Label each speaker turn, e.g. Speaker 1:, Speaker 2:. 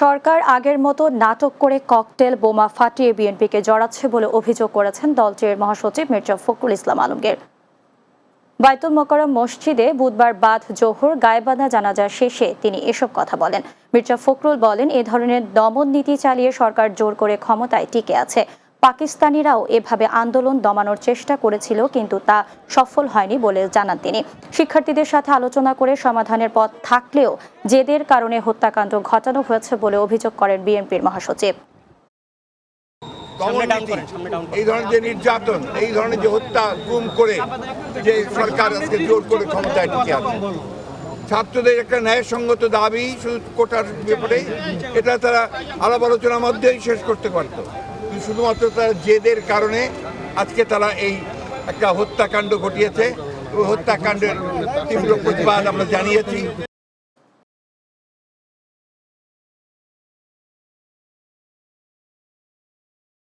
Speaker 1: সরকার আগের মতো নাটক করে ককটেল বোমা ফাটিয়ে বিএনপিকে জড়াচ্ছে বলে অভিযোগ করেছেন দলটির মহাসচিব মির্জা ফখরুল ইসলাম আলমগীর। বাইতুল মোকারম মসজিদে বুধবার বাদ জোহর গায়েবান্ধা জানাজা শেষে তিনি এসব কথা বলেন। মির্জা ফখরুল বলেন, এ ধরনের দমন নীতি চালিয়ে সরকার জোর করে ক্ষমতায় টিকে আছে। পাকিস্তানিরাও এভাবে আন্দোলন দমানোর চেষ্টা করেছিল কিন্তু তা সফল হয়নি বলে জানান তিনি। শিক্ষার্থীদের সাথে আলোচনা করে সমাধানের পথ থাকলেও জেদের কারণে হত্যাকাণ্ড ঘটানো হয়েছে বলে অভিযোগ করেন বিএনপির মহাসচিব।
Speaker 2: এই ধরনের যে নির্যাতন এই ধরনের যে হত্যা গুম করে যে সরকার আজকে জোর করে ক্ষমতায় টিকে আছে। ছাত্রদের একটা ন্যায়সঙ্গত দাবি শুধু কোটার ব্যাপারে এটা তারা আলাপ আলোচনার মধ্যেই শেষ করতে পারত। শুধুমাত্র তার জেদের কারণে আজকে তারা এই একটা হত্যাকাণ্ড ঘটিয়েছে। ওই হত্যাকাণ্ডের তীব্র প্রতিবাদ আমরা জানিয়েছি।